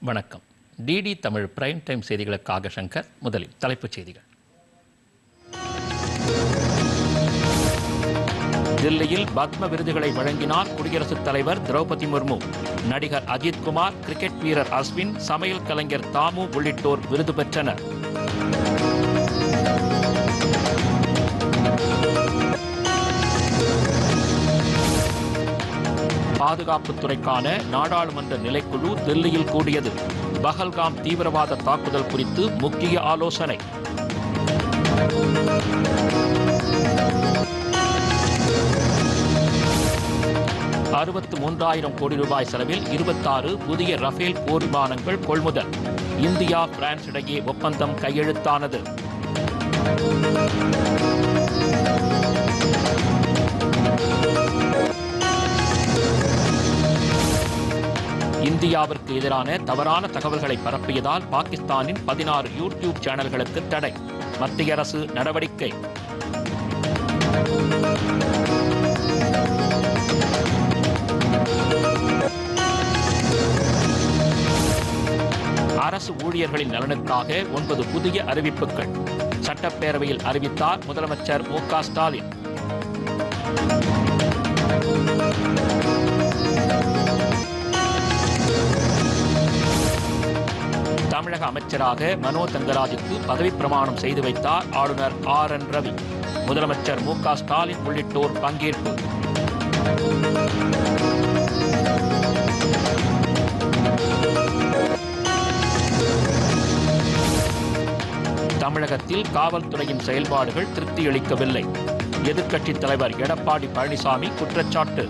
வணக்கம். DD Tamil prime time செய்திகளுக்காக சங்கர் முதலில் தலைப்புச் செய்திகள். தில்லியில் பத்ம விருதுகளை வழங்கினார் குடியரசுத் தலைவர் திரௌபதி முர்மு. நடிகர் அஜித் குமார் கிரிக்கெட் வீரர் அஸ்வின் சமையல் கலைஞர் தாமு உள்ளிட்டோர் விருது பெற்றனர். பாதுகாப்புத்துறைக்கான நாடாளுமன்ற நிலைக்குழு தில்லியில் கூடியது. பஹல்காம் தீவிரவாத தாக்குதல் குறித்து முக்கிய ஆலோசனை. அறுபத்து மூன்றாயிரம் கோடி ரூபாய் செலவில் இருபத்தாறு புதிய ரஃபேல் போர் விமானங்கள் கொள்முதல். இந்தியா பிரான்ஸ் இடையே ஒப்பந்தம் கையெழுத்தானது. இந்தியாவிற்கு எதிரான தவறான தகவல்களை பரப்பியதால் பாகிஸ்தானின் பதினாறு யூடியூப் சேனல்களுக்கு தடை. மத்திய அரசு நடவடிக்கை. அரசு ஊழியர்களின் நலனுக்காக ஒன்பது புதிய அறிவிப்புகள். சட்டப்பேரவையில் அறிவித்தார் முதலமைச்சர் மு க ஸ்டாலின். தமிழக அமைச்சராக மனோ தங்கராஜுக்கு பதவி பிரமாணம் செய்து வைத்தார் ஆளுநர் ஆர் என் ரவி. முதலமைச்சர் மு க ஸ்டாலின் உள்ளிட்டோர் பங்கேற்பு. தமிழகத்தில் காவல்துறையின் செயல்பாடுகள் திருப்தியளிக்கவில்லை. எதிர்க்கட்சித் தலைவர் எடப்பாடி பழனிசாமி குற்றச்சாட்டு.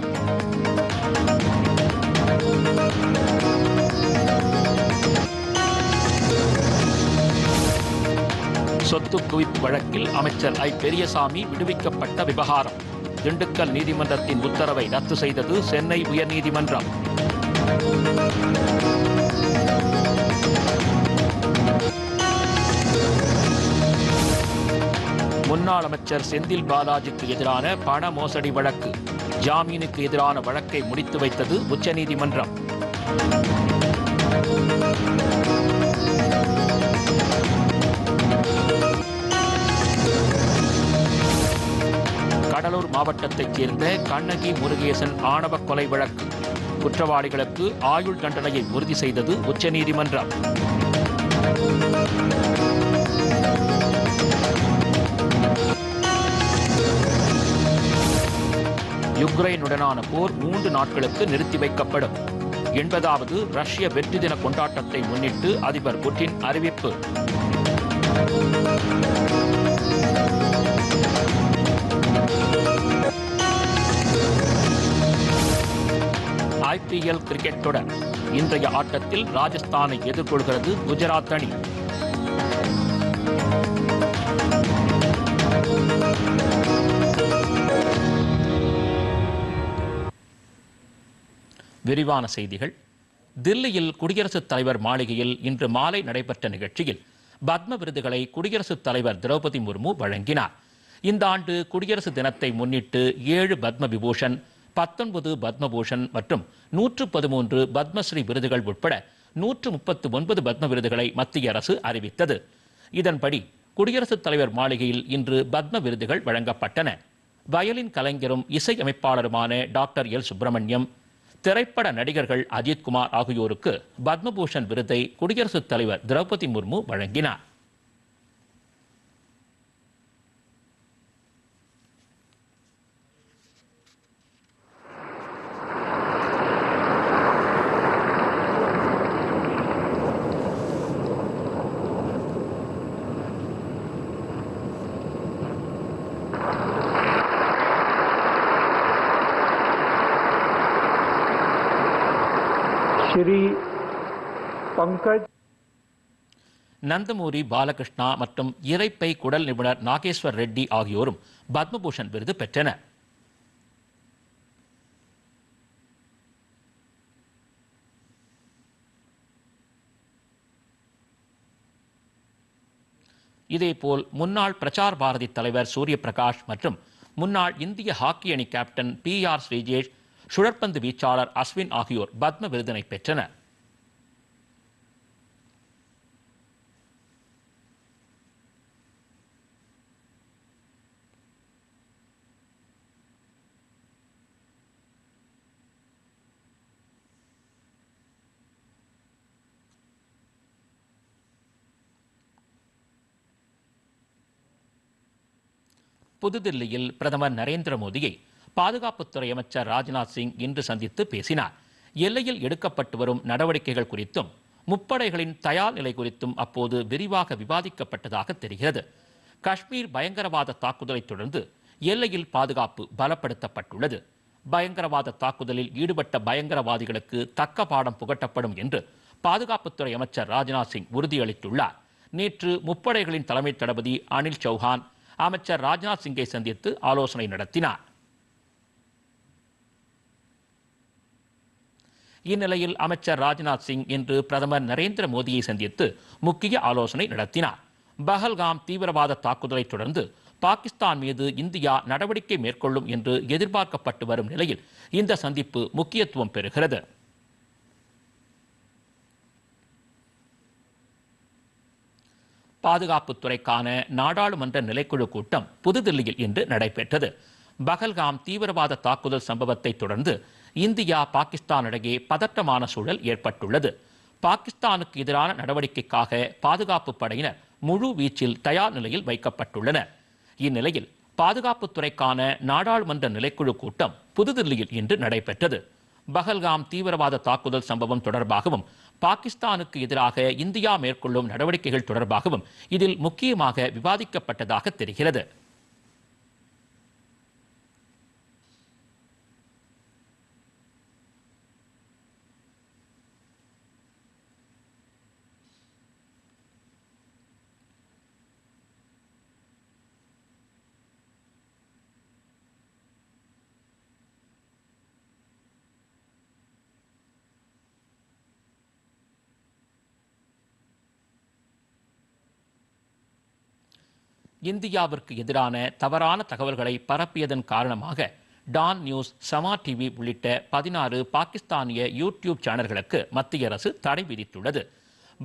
சொத்து குவிப்பு வழக்கில் அமைச்சர் ஐ. பெரியசாமி விடுவிக்கப்பட்ட விவகாரம். திண்டுக்கல் நீதிமன்றத்தின் உத்தரவை ரத்து செய்தது சென்னை உயர்நீதிமன்றம். முன்னாள் அமைச்சர் செந்தில் பாலாஜிக்கு எதிரான பண மோசடி வழக்கு. ஜாமீனுக்கு எதிரான வழக்கை முடித்து வைத்தது உச்சநீதிமன்றம். கடலூர் மாவட்டத்தைச் சேர்ந்த கண்ணகி முருகேசன் ஆணவ கொலை வழக்கு. குற்றவாளிகளுக்கு ஆயுள் தண்டனையை உறுதி செய்தது உச்சநீதிமன்றம். யுக்ரைனுடனான போர் மூன்று நாட்களுக்கு நிறுத்தி வைக்கப்படும். எண்பதாவது ரஷ்ய வெற்றி தின கொண்டாட்டத்தை முன்னிட்டு அதிபர் புட்டின் அறிவிப்பு. ஐபிஎல் கிரிக்கெட் தொடர். இன்றைய ஆட்டத்தில் ராஜஸ்தானை எதிர்கொள்கிறது குஜராத் அணி. விரிவான செய்திகள். தில்லியில் குடியரசுத் தலைவர் மாளிகையில் இன்று மாலை நடைபெற்ற நிகழ்ச்சியில் பத்ம விருதுகளை குடியரசுத் தலைவர் திரௌபதி முர்மு வழங்கினார். இந்த ஆண்டு குடியரசு தினத்தை முன்னிட்டு ஏழு பத்ம விபூஷன் பத்தொன்பது பத்மபூஷன் மற்றும் நூற்று பதிமூன்று பத்மஸ்ரீ விருதுகள் உட்பட நூற்று முப்பத்து ஒன்பது பத்ம விருதுகளை மத்திய அரசு அறிவித்தது. இதன்படி குடியரசுத் தலைவர் மாளிகையில் இன்று பத்ம விருதுகள் வழங்கப்பட்டன. வயலின் கலைஞரும் இசையமைப்பாளருமான டாக்டர் எல் சுப்பிரமணியம் திரைப்பட நடிகர்கள் அஜித் குமார் ஆகியோருக்கு பத்மபூஷன் விருதை குடியரசுத் தலைவர் திரௌபதி முர்மு வழங்கினார். श्री पंकज நந்தமூரி பாலகிருஷ்ணா மற்றும் இரைப்பை குடல் நிபுணர் நாகேஸ்வர் ரெட்டி ஆகியோரும் பத்மபூஷன் விருது பெற்றனர் இதேபோல் முன்னாள் பிரசார் பாரதி தலைவர் சூரிய பிரகாஷ் மற்றும் முன்னாள் இந்திய ஹாக்கி அணி கேப்டன் பி ஆர் ஸ்ரீஜேஷ் சுழற்பந்து வீச்சாளர் அஸ்வின் ஆகியோர் பத்ம விருதினை பெற்றனர். புதுதில்லியில் பிரதமர் நரேந்திர மோடியை பாதுகாப்புத்துறை அமைச்சர் ராஜ்நாத் சிங் இன்று சந்தித்து பேசினார். எல்லையில் எடுக்கப்பட்டு வரும் நடவடிக்கைகள் குறித்தும் முப்படைகளின் தயார் நிலை குறித்தும் அப்போது விரிவாக விவாதிக்கப்பட்டதாக தெரிகிறது. காஷ்மீர் பயங்கரவாத தாக்குதலை தொடர்ந்து எல்லையில் பாதுகாப்பு பலப்படுத்தப்பட்டுள்ளது. பயங்கரவாத தாக்குதலில் ஈடுபட்ட பயங்கரவாதிகளுக்கு தக்க பாடம் புகட்டப்படும் என்று பாதுகாப்புத்துறை அமைச்சர் ராஜ்நாத் சிங் உறுதியளித்துள்ளார். நேற்று முப்படைகளின் தலைமை தளபதி அனில் சௌஹான் அமைச்சர் ராஜ்நாத் சிங்கை சந்தித்து ஆலோசனை நடத்தினார். இந்நிலையில் அமைச்சர் ராஜ்நாத் சிங் இன்று பிரதமர் நரேந்திர மோடியை சந்தித்து முக்கிய ஆலோசனை நடத்தினார். பஹல்காம் தீவிரவாத தாக்குதலை தொடர்ந்து பாகிஸ்தான் மீது இந்தியா நடவடிக்கை மேற்கொள்ளும் என்று எதிர்பார்க்கப்பட்டு வரும் நிலையில் இந்த சந்திப்பு முக்கியத்துவம் பெறுகிறது. பாதுகாப்புத்துறைக்கான நாடாளுமன்ற நிலைக்குழு கூட்டம் புதுதில்லியில் இன்று நடைபெற்றது. பகல்காம் தீவிரவாத தாக்குதல் சம்பவத்தை தொடர்ந்து இந்தியா பாகிஸ்தான் இடையே பதட்டமான சூழல் ஏற்பட்டுள்ளது. பாகிஸ்தானுக்கு எதிரான நடவடிக்கைக்காக பாதுகாப்பு படையினர் முழு வீச்சில் தயார் நிலையில் வைக்கப்பட்டுள்ளனர். இந்நிலையில் பாதுகாப்புத்துறைக்கான நாடாளுமன்ற நிலைக்குழு கூட்டம் புதுதில்லியில் இன்று நடைபெற்றது. பஹல்காம் தீவிரவாத தாக்குதல் சம்பவம் தொடர்பாகவும் பாகிஸ்தானுக்கு எதிராக இந்தியா மேற்கொள்ளும் நடவடிக்கைகள் தொடர்பாகவும் இதில் முக்கியமாக விவாதிக்கப்பட்டதாக தெரிகிறது. இந்தியாவிற்கு எதிரான தவறான தகவல்களை பரப்பியதன் காரணமாக டான் நியூஸ் சமா டிவி உள்ளிட்ட பதினாறு பாகிஸ்தானிய யூடியூப் சேனல்களுக்கு மத்திய அரசு தடை விதித்துள்ளது.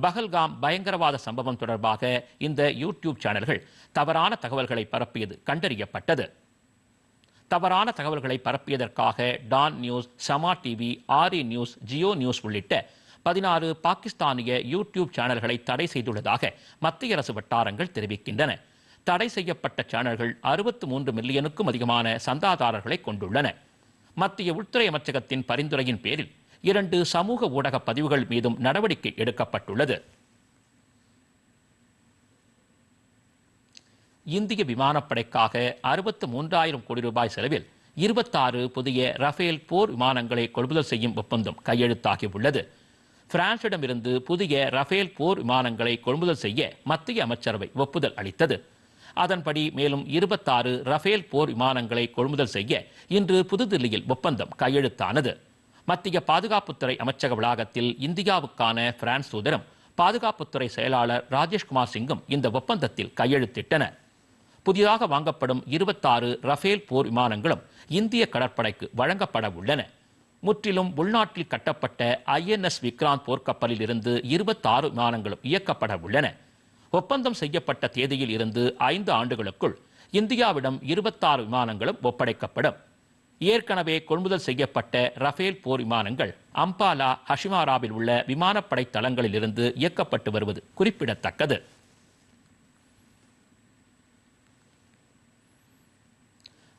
பஹல்காம் பயங்கரவாத சம்பவம் தொடர்பாக இந்த யூடியூப் சேனல்கள் தவறான தகவல்களை பரப்பியது கண்டறியப்பட்டது. தவறான தகவல்களை பரப்பியதற்காக Dawn news Samaa TV ARY news Geo news உள்ளிட்ட பதினாறு பாகிஸ்தானிய யூடியூப் சேனல்களை தடை செய்துள்ளதாக மத்திய அரசு வட்டாரங்கள் தெரிவிக்கின்றன. தடை செய்யப்பட்ட சேனல்கள் அறுபத்து மூன்று மில்லியனுக்கும் அதிகமான சந்தாதாரர்களை கொண்டுள்ளன. மத்திய உள்துறை அமைச்சகத்தின் பரிந்துரையின் பேரில் இரண்டு சமூக ஊடக பதிவுகள் மீதும் நடவடிக்கை எடுக்கப்பட்டுள்ளது. இந்திய விமானப்படைக்காக அறுபத்து மூன்றாயிரம் கோடி ரூபாய் செலவில் இருபத்தாறு புதிய ரஃபேல் போர் விமானங்களை கொள்முதல் செய்யும் ஒப்பந்தம் கையெழுத்தாகியுள்ளது. பிரான்சிடமிருந்து புதிய ரஃபேல் போர் விமானங்களை கொள்முதல் செய்ய மத்திய அமைச்சரவை ஒப்புதல் அளித்தது. அதன்படி மேலும் இருபத்தாறு ரஃபேல் போர் விமானங்களை கொள்முதல் செய்ய இன்று புதுதில்லியில் ஒப்பந்தம் கையெழுத்தானது. மத்திய பாதுகாப்புத்துறை அமைச்சக வளாகத்தில் இந்தியாவுக்கான பிரான்ஸ் தூதரும் பாதுகாப்புத்துறை செயலாளர் ராஜேஷ்குமார் சிங்கும் இந்த ஒப்பந்தத்தில் கையெழுத்திட்டனர் புதிதாக வாங்கப்படும் இருபத்தாறு ரஃபேல் போர் விமானங்களும் இந்திய கடற்படைக்கு வழங்கப்பட உள்ளன. முற்றிலும் உள்நாட்டில் கட்டப்பட்ட ஐஎன்எஸ் விக்ராந்த் போர்க்கப்பலில் இருந்து இருபத்தாறு விமானங்களும் இயக்கப்பட உள்ளன. ஒப்பந்தம் செய்யப்பட்ட தேதியில் இருந்து ஐந்து ஆண்டுகளுக்குள் இந்தியாவிடம் இருபத்தாறு விமானங்களும் ஒப்படைக்கப்படும். ஏற்கனவே கொள்முதல் செய்யப்பட்ட ரஃபேல் போர் விமானங்கள் அம்பாலா ஹஷிமாராவில் உள்ள விமானப்படை தளங்களில் இருந்து இயக்கப்பட்டு வருவது குறிப்பிடத்தக்கது.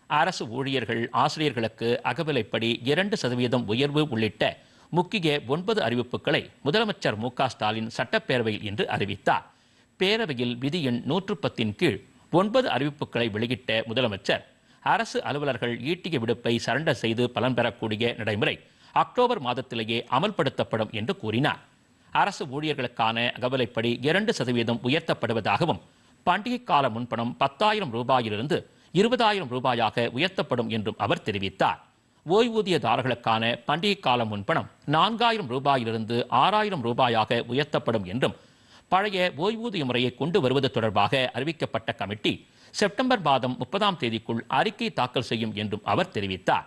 அரசு ஊழியர்கள் ஆசிரியர்களுக்கு அகவிலைப்படி இரண்டு சதவீதம் உயர்வு உள்ளிட்ட முக்கிய ஒன்பது அறிவிப்புகளை முதலமைச்சர் மு க ஸ்டாலின் சட்டப்பேரவையில் இன்று அறிவித்தார். பேரவையில் விதி எண் நூற்று பத்தின் கீழ் ஒன்பது அறிவிப்புகளை வெளியிட்ட முதலமைச்சர் அரசு அலுவலர்கள் ஈட்டிய விடுப்பை சரண்டர் செய்து பலன் பெறக்கூடிய நடைமுறை அக்டோபர் மாதத்திலேயே அமல்படுத்தப்படும் என்று கூறினார். அரசு ஊழியர்களுக்கான அகவலைப்படி இரண்டு சதவீதம் உயர்த்தப்படுவதாகவும் பண்டிகை கால முன்பணம் பத்தாயிரம் ரூபாயிலிருந்து இருபதாயிரம் ரூபாயாக உயர்த்தப்படும் என்றும் அவர் தெரிவித்தார். ஓய்வூதியதாரர்களுக்கான பண்டிகை கால முன்பணம் நான்காயிரம் ரூபாயிலிருந்து ஆறாயிரம் ரூபாயாக உயர்த்தப்படும் என்றும் பழைய ஓய்வூதிய முறையை கொண்டு வருவது தொடர்பாக அறிவிக்கப்பட்ட கமிட்டி செப்டம்பர் மாதம் முப்பதாம் தேதிக்குள் அறிக்கை தாக்கல் செய்யும் என்றும் அவர் தெரிவித்தார்.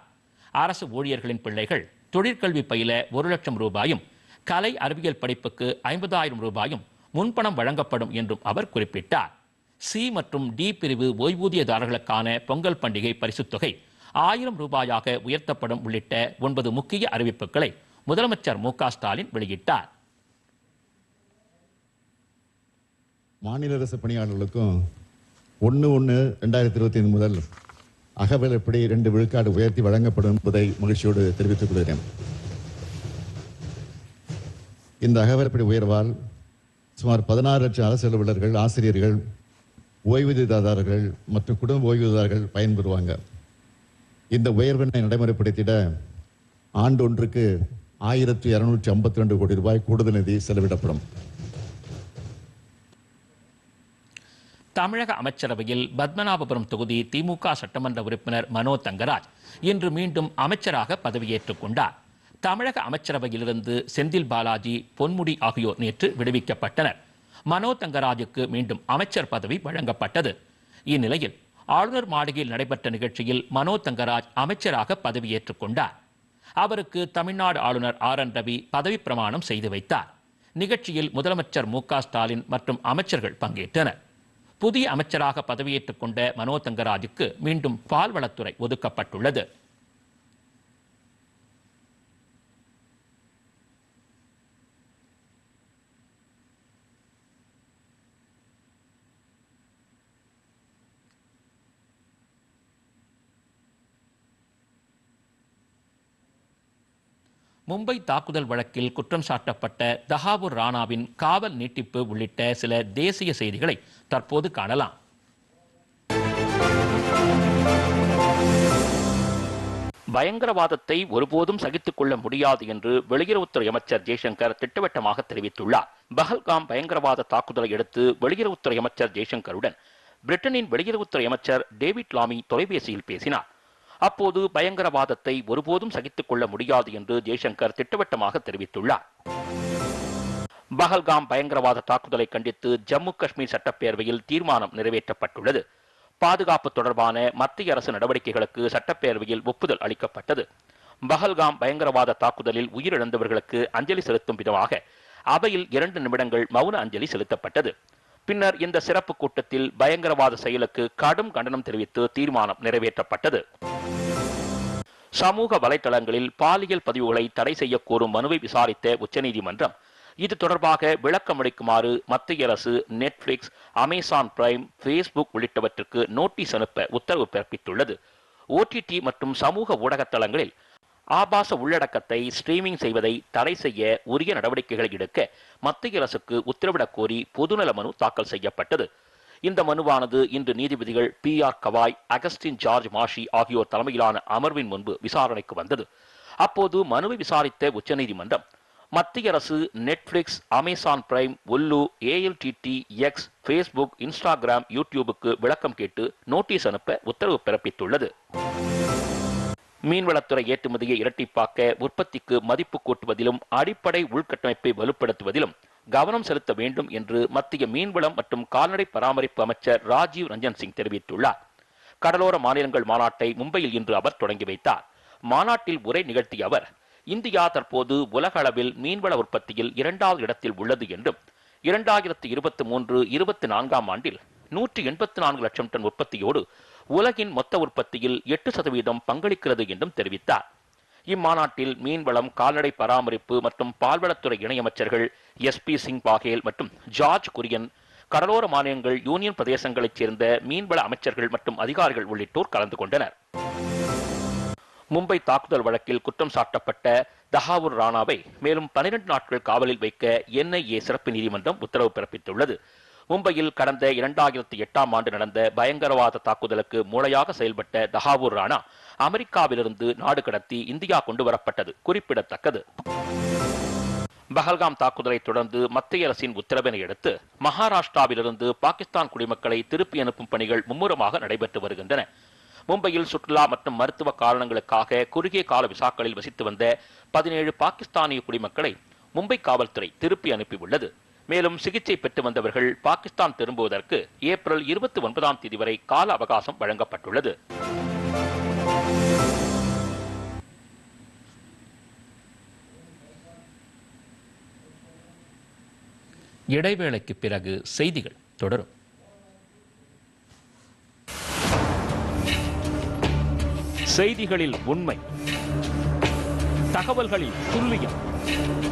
அரசு ஊழியர்களின் பிள்ளைகள் தொழிற்கல்வி பயில ஒரு லட்சம் ரூபாயும் கலை அறிவியல் படிப்புக்கு ஐம்பதாயிரம் ரூபாயும் முன்பணம் வழங்கப்படும் என்றும் அவர் குறிப்பிட்டார். சி மற்றும் டி பிரிவு ஓய்வூதியதாரர்களுக்கான பொங்கல் பண்டிகை பரிசுத் தொகை ஆயிரம் ரூபாயாக உயர்த்தப்படும் உள்ளிட்ட ஒன்பது முக்கிய அறிவிப்புகளை முதலமைச்சர் மு ஸ்டாலின் வெளியிட்டார். மாநில அரசு பணியாளர்களுக்கும் ஒன்று ஒன்று ரெண்டாயிரத்தி இருபத்தி ஐந்து முதல் அகவிலைப்படி ரெண்டு விழுக்காடு உயர்த்தி வழங்கப்படும் என்பதை மகிழ்ச்சியோடு தெரிவித்துக் கொள்கிறேன். இந்த அகவலப்படி உயர்வால் சுமார் பதினாறு லட்சம் அரசு அலுவலர்கள் ஆசிரியர்கள் ஓய்வூதியதாரர்கள் மற்றும் குடும்ப ஓய்வூதியதாரர்கள் பயன்பெறுவாங்க இந்த உயர்வினை நடைமுறைப்படுத்திட ஆண்டொன்றுக்கு ஆயிரத்தி இரநூற்றி ஐம்பத்தி ரெண்டு கோடி ரூபாய் கூடுதல் நிதி செலவிடப்படும். தமிழக அமைச்சரவையில் பத்மநாபபுரம் தொகுதி திமுக சட்டமன்ற உறுப்பினர் மனோ தங்கராஜ் இன்று மீண்டும் அமைச்சராக பதவியேற்றுக் கொண்டார். தமிழக அமைச்சரவையிலிருந்து செந்தில் பாலாஜி பொன்முடி ஆகியோர் நேற்று விடுவிக்கப்பட்டனர். மனோ தங்கராஜுக்கு மீண்டும் அமைச்சர் பதவி வழங்கப்பட்டது. இந்நிலையில் ஆளுநர் மாளிகையில் நடைபெற்ற நிகழ்ச்சியில் மனோ தங்கராஜ் அமைச்சராக பதவியேற்றுக் கொண்டார். அவருக்கு தமிழ்நாடு ஆளுநர் ஆர். என். ரவி பதவி பிரமாணம் செய்து வைத்தார். நிகழ்ச்சியில் முதலமைச்சர் மு க ஸ்டாலின் மற்றும் அமைச்சர்கள் பங்கேற்றனர். புதிய அமைச்சராக பதவியேற்றுக் கொண்ட மனோ தங்கராஜுக்கு மீண்டும் பால்வளத்துறை ஒதுக்கப்பட்டுள்ளது. மும்பை தாக்குதல் வழக்கில் குற்றம் சாட்டப்பட்ட தஹாவூர் ராணாவின் காவல் நீட்டிப்பு உள்ளிட்ட சில தேசிய செய்திகளை தற்போது காணலாம். பயங்கரவாதத்தை ஒருபோதும் சகித்துக் கொள்ள முடியாது என்று வெளியுறவுத்துறை அமைச்சர் ஜெய்சங்கர் திட்டவட்டமாக தெரிவித்துள்ளார். பஹல்காம் பயங்கரவாத தாக்குதலை அடுத்து வெளியுறவுத்துறை அமைச்சர் ஜெய்சங்கருடன் பிரிட்டனின் வெளியுறவுத்துறை அமைச்சர் டேவிட் லாமி தொலைபேசியில் பேசினார். அப்போது பயங்கரவாதத்தை ஒருபோதும் சகித்துக் கொள்ள முடியாது என்று ஜெய்சங்கர் திட்டவட்டமாக தெரிவித்துள்ளார். பஹல்காம் பயங்கரவாத தாக்குதலை கண்டித்து ஜம்மு காஷ்மீர் சட்டப்பேரவையில் தீர்மானம் நிறைவேற்றப்பட்டுள்ளது. பாதுகாப்பு தொடர்பான மத்திய அரசு நடவடிக்கைகளுக்கு சட்டப்பேரவையில் ஒப்புதல் அளிக்கப்பட்டது. பஹல்காம் பயங்கரவாத தாக்குதலில் உயிரிழந்தவர்களுக்கு அஞ்சலி செலுத்தும் விதமாக அவையில் இரண்டு நிமிடங்கள் மௌன அஞ்சலி செலுத்தப்பட்டது. பின்னர் இந்த சிறப்பு கூட்டத்தில் பயங்கரவாத செயலுக்கு கடும் கண்டனம் தெரிவித்து தீர்மானம் நிறைவேற்றப்பட்டது. சமூக வலைதளங்களில் பாலியல் பதிவுகளை தடை செய்ய கோரும் மனுவை விசாரித்த உச்சநீதிமன்றம் இது தொடர்பாக விளக்கம் அளிக்குமாறு மத்திய அரசு நெட்ஃபிளிக்ஸ் அமேசான் பிரைம் ஃபேஸ்புக் உள்ளிட்டவற்றுக்கு நோட்டீஸ் அனுப்ப உத்தரவு பிறப்பித்துள்ளது. ஓடிடி மற்றும் சமூக ஊடக தளங்களில் ஆபாச உள்ளடக்கத்தை ஸ்ட்ரீமிங் செய்வதை தடை செய்ய உரிய நடவடிக்கைகளை எடுக்க மத்திய அரசுக்கு உத்தரவிடக் கோரி பொதுநல மனு தாக்கல் செய்யப்பட்டது. இந்த மனுவானது இன்று நீதிபதிகள் பி ஆர் கவாய் அகஸ்டின் ஜார்ஜ் மாஷி ஆகியோர் தலைமையிலான அமர்வின் முன்பு விசாரணைக்கு வந்தது. அப்போது மனுவை விசாரித்த உச்சநீதிமன்றம் மத்திய அரசு Netflix Amazon Prime Ullu ALTT X Facebook Instagram யூடியூபுக்கு விளக்கம் கேட்டு நோட்டீஸ் அனுப்ப உத்தரவு பிறப்பித்துள்ளது. மீன்வளத்துறை ஏற்றுமதியை இரட்டிப்பாக்க உற்பத்திக்கு மதிப்பு கூட்டுவதிலும் அடிப்படை உள்கட்டமைப்பை வலுப்படுத்துவதிலும் கவனம் செலுத்த வேண்டும் என்று மத்திய மீன்வளம் மற்றும் கால்நடை பராமரிப்பு அமைச்சர் ராஜீவ் ரஞ்சன் சிங் தெரிவித்துள்ளார். கடலோர மாநிலங்கள் மாநாட்டை மும்பையில் இன்று அவர் தொடங்கி வைத்தார். மாநாட்டில் உரை நிகழ்த்திய அவர் இந்தியா தற்போது உலக அளவில் மீன்வள உற்பத்தியில் இரண்டாவது இடத்தில் உள்ளது என்றும் இரண்டாயிரத்தி இருபத்தி மூன்று இருபத்தி நான்காம் ஆண்டில் நூற்றி எண்பத்தி நான்கு லட்சம் டன் உற்பத்தியோடு உலகின் மொத்த உற்பத்தியில் எட்டு சதவீதம் பங்களிக்கிறது என்றும் தெரிவித்தார். இம்மாநாட்டில் மீன்வளம் கால்நடை பராமரிப்பு மற்றும் பால்வளத்துறை இணையமைச்சர்கள் எஸ் பி சிங் பாகேல் மற்றும் ஜார்ஜ் குரியன் கடலோர மாநிலங்கள் யூனியன் பிரதேசங்களைச் சேர்ந்த மீன்வள அமைச்சர்கள் மற்றும் அதிகாரிகள் உள்ளிட்டோர் கலந்து கொண்டனர். மும்பை தாக்குதல் வழக்கில் குற்றம் சாட்டப்பட்ட தஹாவூர் ராணாவை மேலும் பனிரெண்டு நாட்கள் காவலில் வைக்க என்ஐஏ சிறப்பு நீதிமன்றம் உத்தரவு பிறப்பித்துள்ளது. மும்பையில் கடந்த இரண்டாயிரத்தி எட்டாம் ஆண்டு நடந்த பயங்கரவாத தாக்குதலுக்கு மூளையாக செயல்பட்ட தஹாவூர் ராணா அமெரிக்காவிலிருந்து நாடு கடத்தி இந்தியா கொண்டு வரப்பட்டது. குறிப்பிடத்தக்கது. பஹல்காம் தாக்குதலை தொடர்ந்து மத்திய அரசின் உத்தரவினை அடுத்து மகாராஷ்டிராவிலிருந்து பாகிஸ்தான் குடிமக்களை திருப்பி அனுப்பும் பணிகள் மும்முரமாக நடைபெற்று வருகின்றன. மும்பையில் சுற்றுலா மற்றும் மருத்துவ காரணங்களுக்காக குறுகிய கால விசாக்களில் வசித்து வந்த பதினேழு பாகிஸ்தானிய குடிமக்களை மும்பை காவல்துறை திருப்பி அனுப்பியுள்ளது. மேலும் சிகிச்சை பெற்று வந்தவர்கள் பாகிஸ்தான் திரும்புவதற்கு ஏப்ரல் இருபத்தி ஒன்பதாம் தேதி வரை கால அவகாசம் வழங்கப்பட்டுள்ளது. இடைவேளைக்கு பிறகு செய்திகள் தொடரும். செய்திகளில் உண்மை. தகவல்களில் துல்லியம்.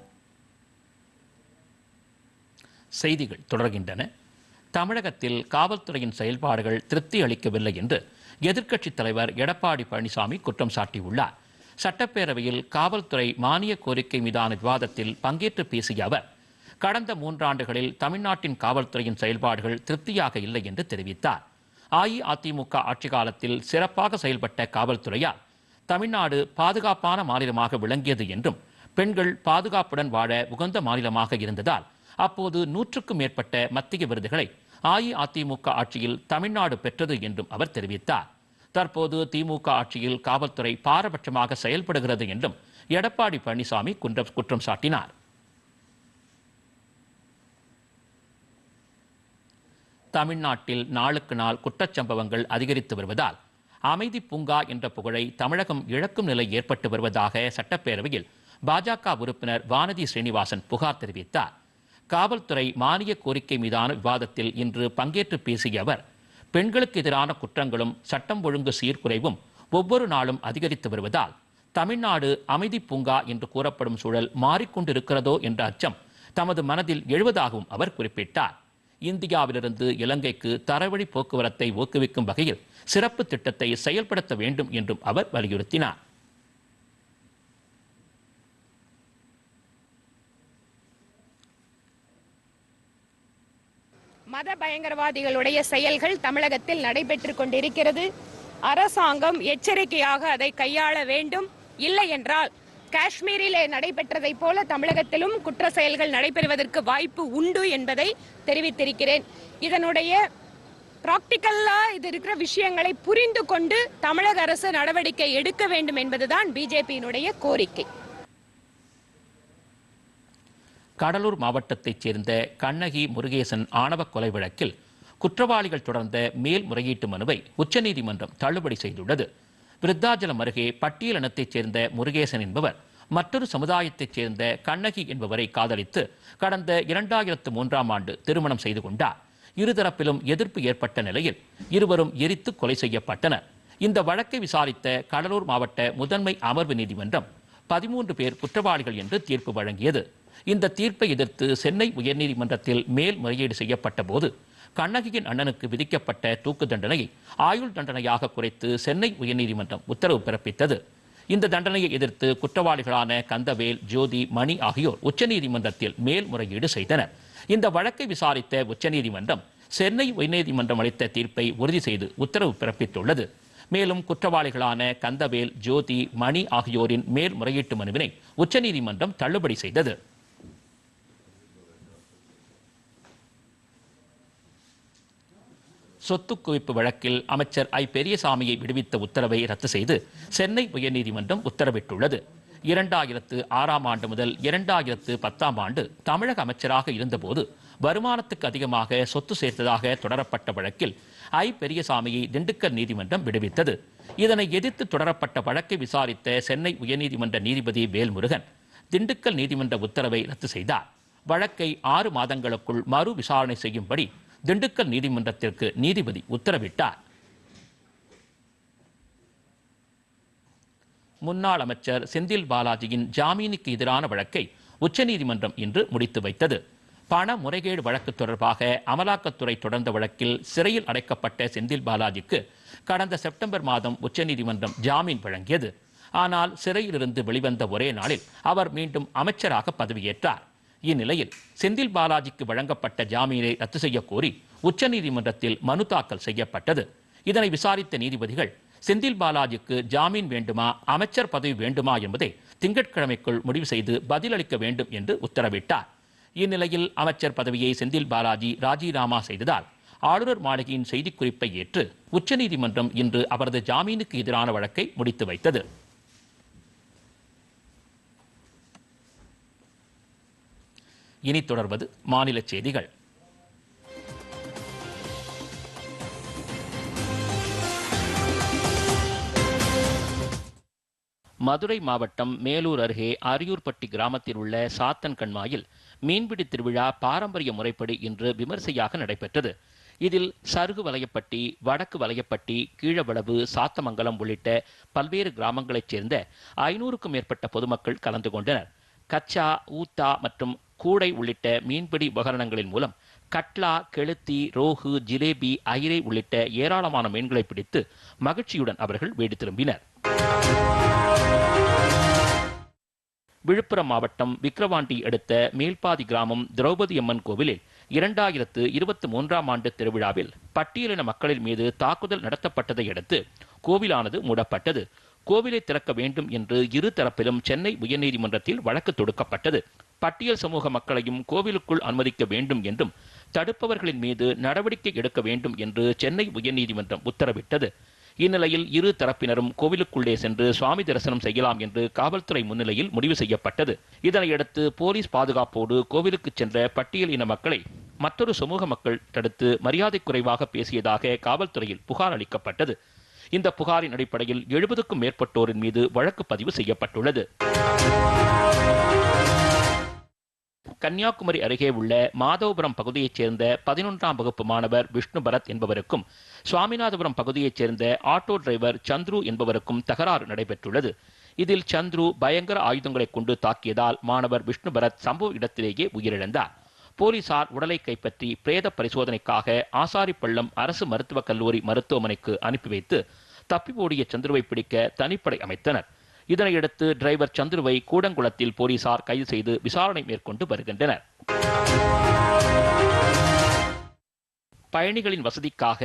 செய்திகள் தொடர்கின்றன. தமிழகத்தில் காவல்துறையின் செயல்பாடுகள் திருப்தி அளிக்கவில்லை என்று எதிர்க்கட்சித் தலைவர் எடப்பாடி பழனிசாமி குற்றம் சாட்டியுள்ளார். சட்டப்பேரவையில் காவல்துறை மானிய கோரிக்கை மீதான விவாதத்தில் பங்கேற்று பேசிய அவர் கடந்த மூன்றாண்டுகளில் தமிழ்நாட்டின் காவல்துறையின் செயல்பாடுகள் திருப்தியாக இல்லை என்று தெரிவித்தார். அஇஅதிமுக ஆட்சி காலத்தில் சிறப்பாக செயல்பட்ட காவல்துறையால் தமிழ்நாடு பாதுகாப்பான மாநிலமாக விளங்கியது என்றும் பெண்கள் பாதுகாப்புடன் வாழ உகந்த மாநிலமாக இருந்ததால் அப்போது நூற்றுக்கும் மேற்பட்ட மத்திய விருதுகளை அஇஅதிமுக ஆட்சியில் தமிழ்நாடு பெற்றது என்றும் அவர் தெரிவித்தார். தற்போது திமுக ஆட்சியில் காவல்துறை பாரபட்சமாக செயல்படுகிறது என்றும் எடப்பாடி பழனிசாமி குன்றம் குற்றம் சாட்டினார். தமிழ்நாட்டில் நாளுக்கு நாள் குற்றச்சம்பவங்கள் அதிகரித்து வருவதால் அமைதி பூங்கா என்ற புகழை தமிழகம் இழக்கும் நிலை ஏற்பட்டு வருவதாக சட்டப்பேரவையில் பாஜக உறுப்பினர் வானதி ஸ்ரீனிவாசன் புகார் தெரிவித்தார். காவல்துறை மானிய கோரிக்கை மீதான விவாதத்தில் இன்று பங்கேற்று பேசிய அவர் பெண்களுக்கு எதிரான குற்றங்களும் சட்டம் ஒழுங்கு சீர்குறைவும் ஒவ்வொரு நாளும் அதிகரித்து வருவதால் தமிழ்நாடு அமைதி பூங்கா என்று கூறப்படும் சூழல் மாறிக்கொண்டிருக்கிறதோ என்ற அச்சம் தமது மனதில் எழுவதாகவும் அவர் குறிப்பிட்டார். இந்தியாவிலிருந்து இலங்கைக்கு தரவழி போக்குவரத்தை ஊக்குவிக்கும் வகையில் சிறப்பு திட்டத்தை செயல்படுத்த வேண்டும் என்றும் அவர் வலியுறுத்தினார். மத பயங்கரவாதிகளுடைய செயல்கள் தமிழகத்தில் நடைபெற்றுக் கொண்டிருக்கிறது. அரசாங்கம் எச்சரிக்கையாக அதை கையாள வேண்டும். இல்லை என்றால் காஷ்மீரிலே நடைபெற்றதைப் போல தமிழகத்திலும் குற்ற செயல்கள் நடைபெறுவதற்கு வாய்ப்பு உண்டு என்பதை தெரிவித்திருக்கிறேன். இதனுடைய ப்ராக்டிக்கல்லா இது இருக்கிற விஷயங்களை புரிந்து கொண்டு தமிழக அரசு நடவடிக்கை எடுக்க வேண்டும் என்பதுதான் பிஜேபியினுடைய கோரிக்கை. கடலூர் மாவட்டத்தைச் சேர்ந்த கண்ணகி முருகேசன் ஆணவ கொலை வழக்கில் குற்றவாளிகள் தொடர்ந்த மேல்முறையீட்டு மனுவை உச்சநீதிமன்றம் தள்ளுபடி செய்துள்ளது. விருத்தாச்சலம் அருகே பட்டியலினத்தைச் சேர்ந்த முருகேசன் என்பவர் மற்றொரு சமுதாயத்தைச் சேர்ந்த கண்ணகி என்பவரை காதலித்து கடந்த இரண்டாயிரத்து மூன்றாம் ஆண்டு திருமணம் செய்து கொண்டார். இருதரப்பிலும் எதிர்ப்பு ஏற்பட்ட நிலையில் இருவரும் எரித்து கொலை செய்யப்பட்டனர். இந்த வழக்கை விசாரித்த கடலூர் மாவட்ட முதன்மை அமர்வு நீதிமன்றம் பதிமூன்று பேர் குற்றவாளிகள் என்று தீர்ப்பு வழங்கியது. இந்த தீர்ப்பை எதிர்த்து சென்னை உயர்நீதிமன்றத்தில் மேல்முறையீடு செய்யப்பட்ட போது கண்ணகியின் அண்ணனுக்கு விதிக்கப்பட்ட தூக்கு தண்டனையை ஆயுள் தண்டனையாக குறைத்து சென்னை உயர்நீதிமன்றம் உத்தரவு பிறப்பித்தது. இந்த தண்டனையை எதிர்த்து குற்றவாளிகளான கந்தவேல் ஜோதி மணி ஆகியோர் உச்சநீதிமன்றத்தில் மேல்முறையீடு செய்தனர். இந்த வழக்கை விசாரித்த உச்சநீதிமன்றம் சென்னை உயர்நீதிமன்றம் அளித்த தீர்ப்பை உறுதி செய்து உத்தரவு பிறப்பித்துள்ளது. மேலும் குற்றவாளிகளான கந்தவேல் ஜோதி மணி ஆகியோரின் மேல்முறையீட்டு மனுவினை உச்சநீதிமன்றம் தள்ளுபடி செய்தது. சொத்து குவிப்பு வழக்கில் அமைச்சர் ஐ. பெரியசாமியை விடுவித்த உத்தரவை ரத்து செய்து சென்னை உயர்நீதிமன்றம் உத்தரவிட்டுள்ளது. இரண்டாயிரத்து ஆறாம் ஆண்டு முதல் இரண்டாயிரத்து பத்தாம் ஆண்டு தமிழக அமைச்சராக இருந்தபோது வருமானத்துக்கு அதிகமாக சொத்து சேர்த்ததாக தொடரப்பட்ட வழக்கில் ஐ. பெரியசாமியை திண்டுக்கல் நீதிமன்றம் விடுவித்தது. இதனை எதிர்த்து தொடரப்பட்ட வழக்கை விசாரித்த சென்னை உயர்நீதிமன்ற நீதிபதி வேல்முருகன் திண்டுக்கல் நீதிமன்ற உத்தரவை ரத்து செய்தார். வழக்கை ஆறு மாதங்களுக்குள் மறு விசாரணை செய்யும்படி திண்டுக்கல் நீதிமன்றத்திற்கு நீதிபதி உத்தரவிட்டார். முன்னாள் அமைச்சர் செந்தில் பாலாஜியின் ஜாமீனுக்கு எதிரான வழக்கை உச்சநீதிமன்றம் இன்று முடித்து வைத்தது. பண முறைகேடு வழக்கு தொடர்பாக அமலாக்கத்துறை தொடர்ந்த வழக்கில் சிறையில் அடைக்கப்பட்ட செந்தில் பாலாஜிக்கு கடந்த செப்டம்பர் மாதம் உச்சநீதிமன்றம் ஜாமீன் வழங்கியது. ஆனால் சிறையிலிருந்து வெளிவந்த ஒரே நாளில் அவர் மீண்டும் அமைச்சராக பதவியேற்றார். இந்நிலையில் செந்தில் பாலாஜிக்கு வழங்கப்பட்ட ஜாமீனை ரத்து செய்யக்கோரி உச்சநீதிமன்றத்தில் மனு தாக்கல் செய்யப்பட்டது. இதனை விசாரித்த நீதிபதிகள் செந்தில் பாலாஜிக்கு ஜாமீன் வேண்டுமா அமைச்சர் பதவி வேண்டுமா என்பதை திங்கட்கிழமைக்குள் முடிவு செய்து பதிலளிக்க வேண்டும் என்று உத்தரவிட்டார். இந்நிலையில் அமைச்சர் பதவியை செந்தில் பாலாஜி ராஜினாமா செய்ததால் ஆளுநர் மாளிகையின் செய்திக்குறிப்பை ஏற்று உச்சநீதிமன்றம் இன்று அவரது ஜாமீனுக்கு எதிரான வழக்கை முடித்து வைத்தது. இனி தொடர்வது மாநில செய்திகள். மதுரை மாவட்டம் மேலூர் அருகே அரியூர்பட்டி கிராமத்தில் உள்ள சாத்தன் கண்மாயில் மீன்பிடி திருவிழா பாரம்பரிய முறைப்படி இன்று விமர்சையாக நடைபெற்றது. இதில் சருகு வலையப்பட்டி வடக்கு வலையப்பட்டி கீழவளவு சாத்தமங்கலம் உள்ளிட்ட பல்வேறு கிராமங்களைச் சேர்ந்த ஐநூறுக்கும் மேற்பட்ட பொதுமக்கள் கலந்து கொண்டனர். கச்சா ஊத்தா மற்றும் கூடை உள்ளிட்ட மீன்பிடி உபகரணங்களின் மூலம் கட்லா கெளுத்தி ரோகு ஜிலேபி அயிரை உள்ளிட்ட ஏராளமான மீன்களை பிடித்து மகிழ்ச்சியுடன் அவர்கள் வீடு திரும்பினர். விழுப்புரம் மாவட்டம் விக்கிரவாண்டி அடுத்த மேல்பாதி கிராமம் திரௌபதி அம்மன் கோவிலில் இரண்டாயிரத்து இருபத்தி மூன்றாம் ஆண்டு திருவிழாவில் பட்டியலின மக்களின் மீது தாக்குதல் நடத்தப்பட்டதை அடுத்து கோவிலானது மூடப்பட்டது. கோவிலை திறக்க வேண்டும் என்று இரு தரப்பிலும் சென்னை உயர்நீதிமன்றத்தில் வழக்கு தொடுக்கப்பட்டது. பட்டியல் சமூக மக்களையும் கோவிலுக்குள் அனுமதிக்க வேண்டும் என்றும் தடுப்பவர்களின் மீது நடவடிக்கை எடுக்க வேண்டும் என்று சென்னை உயர்நீதிமன்றம் உத்தரவிட்டது. இந்நிலையில் இரு தரப்பினரும் கோவிலுக்குள்ளே சென்று சுவாமி தரிசனம் செய்யலாம் என்று காவல்துறை முன்னிலையில் முடிவு செய்யப்பட்டது. இதனையடுத்து போலீஸ் பாதுகாப்போடு கோவிலுக்கு சென்ற பட்டியல் இன மக்களை மற்றொரு சமூக மக்கள் தடுத்து மரியாதை குறைவாக பேசியதாக காவல்துறையில் புகார் அளிக்கப்பட்டது. இந்த புகாரின் அடிப்படையில் எழுபதுக்கும் மேற்பட்டோரின் மீது வழக்கு பதிவு செய்யப்பட்டுள்ளது. கன்னியாகுமரி அருகே உள்ள மாதவபுரம் பகுதியைச் சேர்ந்த பதினொன்றாம் வகுப்பு மாணவர் விஷ்ணு பரத் என்பவருக்கும் சுவாமிநாதபுரம் பகுதியைச் சேர்ந்த ஆட்டோ டிரைவர் சந்துரு என்பவருக்கும் தகராறு நடைபெற்றுள்ளது. இதில் சந்துரு பயங்கர ஆயுதங்களை கொண்டு தாக்கியதால் மாணவர் விஷ்ணு பரத் சம்பவ இடத்திலேயே உயிரிழந்தார். போலீசார் உடலை கைப்பற்றி பிரேத பரிசோதனைக்காக ஆசாரிப்பள்ளம் அரசு மருத்துவக் கல்லூரி மருத்துவமனைக்கு அனுப்பி வைத்து தப்பி ஓடிய சந்துருவை பிடிக்க தனிப்படை அமைத்தனர். இதனையடுத்து டிரைவர் சந்துருவை கூடங்குளத்தில் போலீசார் கைது செய்து விசாரணை மேற்கொண்டு வருகின்றனர். பயணிகளின் வசதிக்காக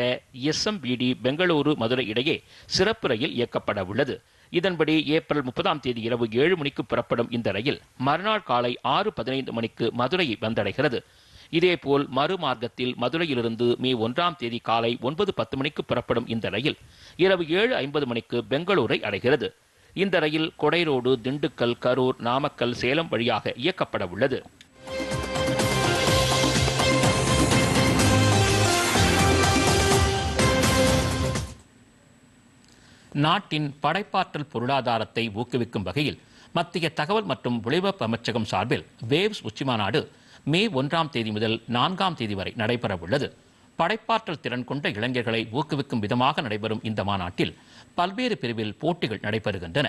எஸ்எம்பிடி பெங்களூரு மதுரை இடையே சிறப்பு ரயில் இயக்கப்பட உள்ளது. இதன்படி ஏப்ரல் முப்பதாம் தேதி இரவு ஏழு மணிக்கு புறப்படும் இந்த ரயில் மறுநாள் காலை ஆறு பதினைந்து மணிக்கு மதுரையை வந்தடைகிறது. இதேபோல் மறுமார்க்கத்தில் மதுரையிலிருந்து மே ஒன்றாம் தேதி காலை ஒன்பது பத்து மணிக்கு புறப்படும் இந்த ரயில் இரவு ஏழு ஐம்பது மணிக்கு பெங்களூரை அடைகிறது. இந்த ரயில் கொடைரோடு திண்டுக்கல் கரூர் நாமக்கல் சேலம் வழியாக இயக்கப்பட உள்ளது. நாட்டின் படைப்பாற்றல் பொருளாதாரத்தை ஊக்குவிக்கும் வகையில் மத்திய தகவல் மற்றும் ஒளிபரப்பு அமைச்சகம் சார்பில் வேவ்ஸ் உச்சிமாநாடு மே ஒன்றாம் தேதி முதல் நான்காம் தேதி வரை நடைபெறவுள்ளது. படைப்பாற்றல் திறன் கொண்ட இளைஞர்களை ஊக்குவிக்கும் விதமாக நடைபெறும் இந்த மாநாட்டில் பல்வேறு பிரிவில் போட்டிகள் நடைபெறுகின்றன.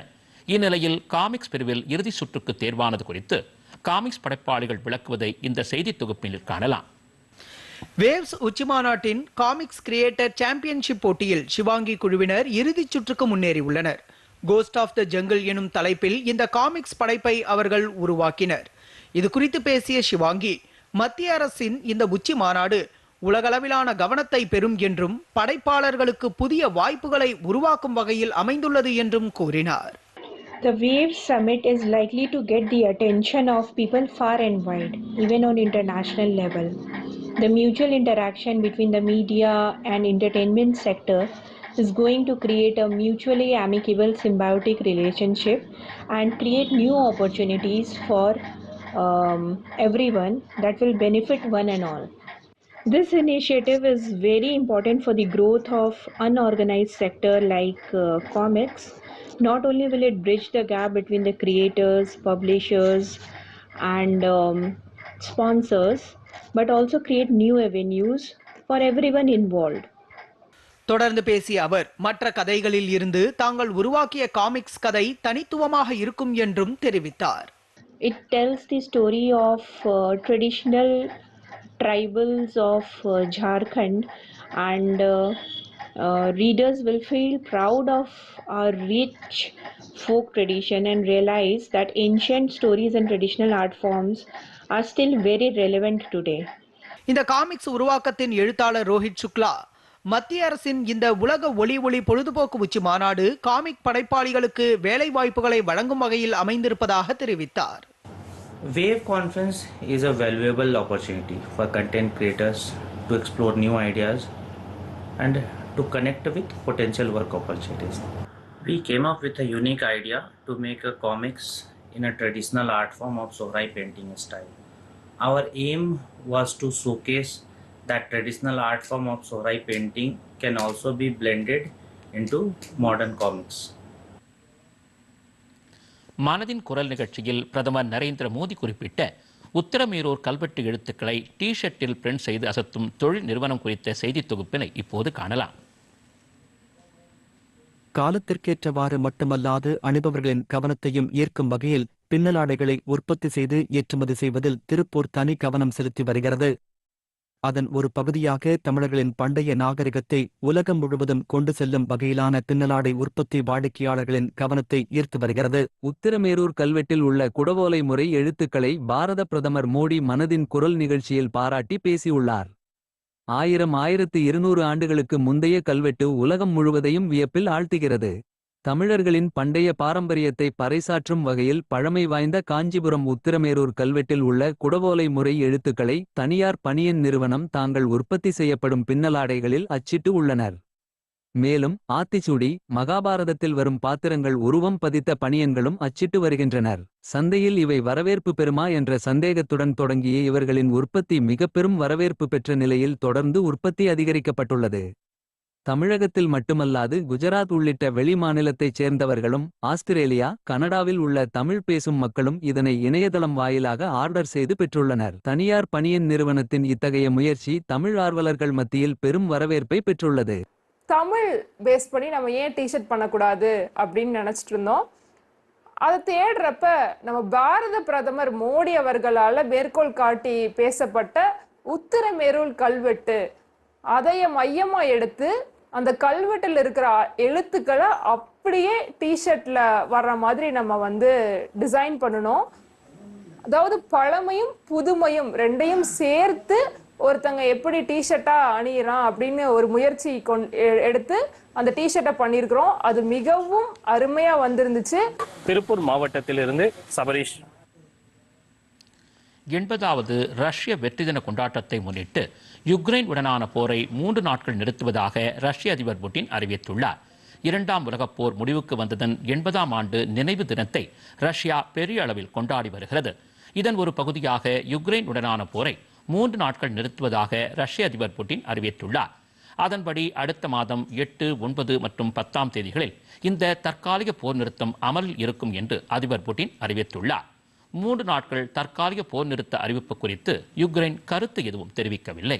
இந்நிலையில் காமிக்ஸ் பிரிவில் இறுதி சுற்றுக்கு தேர்வானது குறித்து காமிக்ஸ் படைப்பாளிகள் விளக்குவதை இந்த செய்தி தொகுப்பில் காணலாம். வேவ்ஸ் உச்சிமாநாட்டின் காமிக்ஸ் கிரியேட்டர் சாம்பியன்ஷிப் போட்டியில் சிவாங்கி குழுவினர் இறுதிச் சுற்றுக்கு முன்னேறியுள்ளனர். கோஸ்ட் ஆஃப் த ஜங்கிள் எனும் தலைப்பில் இந்த காமிக்ஸ் படைப்பை அவர்கள் உருவாக்கினர். இது குறித்து பேசிய சிவாங்கி மத்திய அரசின் இந்த உச்சி மாநாடு உலகளவிலான கவனத்தை பெறும் என்றும் படைப்பாளர்களுக்கு புதிய வாய்ப்புகளை உருவாக்கும் வகையில் அமைந்துள்ளது என்றும் கூறினார் The Waves Summit is likely to get the attention of people far and wide, even on international level. the mutual interaction between the media and entertainment sector is going to create a mutually amicable symbiotic relationship and create new opportunities for um, everyone that will benefit one and all. This initiative is very important for the growth of unorganized sector like uh, comics. Not only will it bridge the gap between the creators, publishers, and um, sponsors, but also create new avenues for everyone involved. தொடர்ந்து பேசிய அவர் மற்ற கதைகளில் இருந்து தாங்கள் உருவாக்கிய comics கதை தனித்துவமாக இருக்கும் என்றும் தெரிவித்தார் It tells the story of uh, traditional tribals of uh, Jharkhand, and uh, uh, readers will feel proud of our rich folk tradition and realize that ancient stories and traditional art forms are still very relevant today. இந்த comics உருவாக்கத்தின் எழுத்தாளர் ரோஹித் சுக்லா மத்திய அரசின் இந்த உலக ஒளி ஒளி பொழுதுபோக்கு உச்சி மாநாடு காமிக் படைப்பாளிகளுக்கு வேலை வாய்ப்புகளை வழங்கும் வகையில் அமைந்திருப்பதாக தெரிவித்தார் Wave Conference is a valuable opportunity for content creators to explore new ideas and to connect with potential work opportunities. We came up with a unique idea to make a comics in a traditional art form of Sohrai painting style. Our aim was to showcase that traditional art form of Sohrai painting can also be blended into modern comics. மனதின் குரல் நிகழ்ச்சியில் பிரதமர் நரேந்திர மோடி குறிப்பிட்ட உத்தரமேரூர் கல்வெட்டு எழுத்துக்களை D ஷர்ட்டில் print செய்து அசத்தும் தொழில் நிறுவனம் குறித்த செய்தி தொகுப்பினை இப்போது காணலாம். காலத்திற்கேற்றவாறு மட்டுமல்லாது அணிபவர்களின் கவனத்தையும் ஈர்க்கும் வகையில் பின்னலாடைகளை உற்பத்தி செய்து ஏற்றுமதி செய்வதில் திருப்பூர் தனி கவனம் செலுத்தி வருகிறது. அதன் ஒரு பகுதியாக தமிழர்களின் பண்டைய நாகரிகத்தை உலகம் முழுவதும் கொண்டு செல்லும் வகையிலான பின்னலாடை உற்பத்தி வாடிக்கையாளர்களின் கவனத்தை ஈர்த்து வருகிறது. உத்திரமேரூர் கல்வெட்டில் உள்ள குடவோலை முறை எழுத்துக்களை பாரத பிரதமர் மோடி மனதின் குரல் நிகழ்ச்சியில் பாராட்டி பேசியுள்ளார். ஆயிரம் ஆயிரத்து இருநூறு ஆண்டுகளுக்கு முந்தைய கல்வெட்டு உலகம் முழுவதையும் வியப்பில் ஆழ்த்துகிறது. தமிழர்களின் பண்டைய பாரம்பரியத்தை பறைசாற்றும் வகையில் பழமை வாய்ந்த காஞ்சிபுரம் உத்திரமேரூர் கல்வெட்டில் உள்ள குடவோலை முறை எழுத்துக்களை தனியார் பணியன் நிறுவனம் தாங்கள் உற்பத்தி செய்யப்படும் பின்னலாடைகளில் அச்சிட்டு உள்ளனர். மேலும் ஆத்திச்சூடி மகாபாரதத்தில் வரும் பாத்திரங்கள் உருவம் பதித்த பணியன்களும் அச்சிட்டு வருகின்றனர். சந்தையில் இவை வரவேற்பு பெறுமா என்ற சந்தேகத்துடன் தொடங்கிய இவர்களின் உற்பத்தி மிகப்பெரும் வரவேற்பு பெற்ற நிலையில் தொடர்ந்து உற்பத்தி அதிகரிக்கப்பட்டுள்ளது. தமிழகத்தில் மட்டுமல்லாது குஜராத் உள்ளிட்ட வெளி மாநிலத்தைச் சேர்ந்தவர்களும் ஆஸ்திரேலியா கனடாவில் உள்ள தமிழ் பேசும் மக்களும் இதனை இணையதளம் வாயிலாக ஆர்டர் செய்து பெற்றுள்ளனர். தனியார் பணியன் நிறுவனத்தின் இத்தகைய முயற்சி தமிழ் ஆர்வலர்கள் மத்தியில் பெரும் வரவேற்பை பெற்றுள்ளது. தமிழ் பேஸ் பண்ணி நம்ம ஏன் டிஷர்ட் பண்ணக்கூடாது அப்படின்னு நினச்சிட்டு இருந்தோம். அதை தேடுறப்ப நம்ம பாரத பிரதமர் மோடி அவர்களால் மேற்கோள் காட்டி பேசப்பட்ட உத்திரமேரூர் கல்வெட்டு அதைய மையமாக எடுத்து அந்த கல்வெட்டில் இருக்கிற எழுத்துக்களை அப்படியே டிஷர்ட்ல வர்ற மாதிரி நம்ம வந்து டிசைன் பண்ணணும். அதாவது பழமையும் புதுமையும் ரெண்டையும் சேர்த்து ஒருத்தங்க எப்படி டிஷர்ட்டா அணியிறான் அப்படின்னு ஒரு முயற்சி கொண் எ- எடுத்து அந்த டிஷர்ட்டை பண்ணியிருக்கிறோம். அது மிகவும் அருமையா வந்திருந்துச்சு. திருப்பூர் மாவட்டத்திலிருந்து சபரீஷ். எண்பதாவது ரஷ்ய வெற்றி தின கொண்டாட்டத்தை முன்னிட்டு யுக்ரைன் உடனான போரை மூன்று நாட்கள் நிறுத்துவதாக ரஷ்ய அதிபர் புட்டின் அறிவித்துள்ளார். இரண்டாம் உலகப் போர் முடிவுக்கு வந்ததன் எண்பதாம் ஆண்டு நினைவு தினத்தை ரஷ்யா பெரிய அளவில் கொண்டாடி வருகிறது. இதன் ஒரு பகுதியாக யுக்ரைன் உடனான போரை மூன்று நாட்கள் நிறுத்துவதாக ரஷ்ய அதிபர் புட்டின் அறிவித்துள்ளார். அதன்படி அடுத்த மாதம் எட்டு ஒன்பது மற்றும் பத்தாம் தேதிகளில் இந்த தற்காலிக போர் நிறுத்தம் அமலில் இருக்கும் என்று அதிபர் புட்டின் அறிவித்துள்ளார். மூன்று நாட்கள் தற்காலிக போர் நிறுத்த அறிவிப்பு குறித்து யுக்ரைன் கருத்து எதுவும் தெரிவிக்கவில்லை.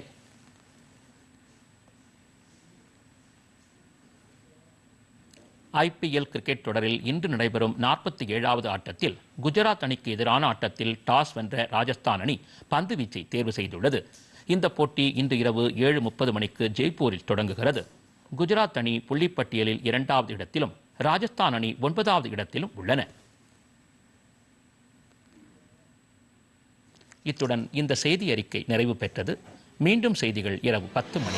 ஐபிஎல் கிரிக்கெட் தொடரில் இன்று நடைபெறும் நாற்பத்தி ஏழாவது ஆட்டத்தில் குஜராத் அணிக்கு எதிரான ஆட்டத்தில் டாஸ் வென்ற ராஜஸ்தான் அணி பந்து வீச்சை தேர்வு செய்துள்ளது. இந்த போட்டி இன்று இரவு ஏழு முப்பது மணிக்கு ஜெய்ப்பூரில் தொடங்குகிறது. குஜராத் அணி புள்ளிப்பட்டியலில் இரண்டாவது இடத்திலும் ராஜஸ்தான் அணி ஒன்பதாவது இடத்திலும் உள்ளன. இத்துடன் இந்த செய்தி அறிக்கை நிறைவு பெற்றது. மீண்டும் செய்திகள் இரவு பத்து மணி.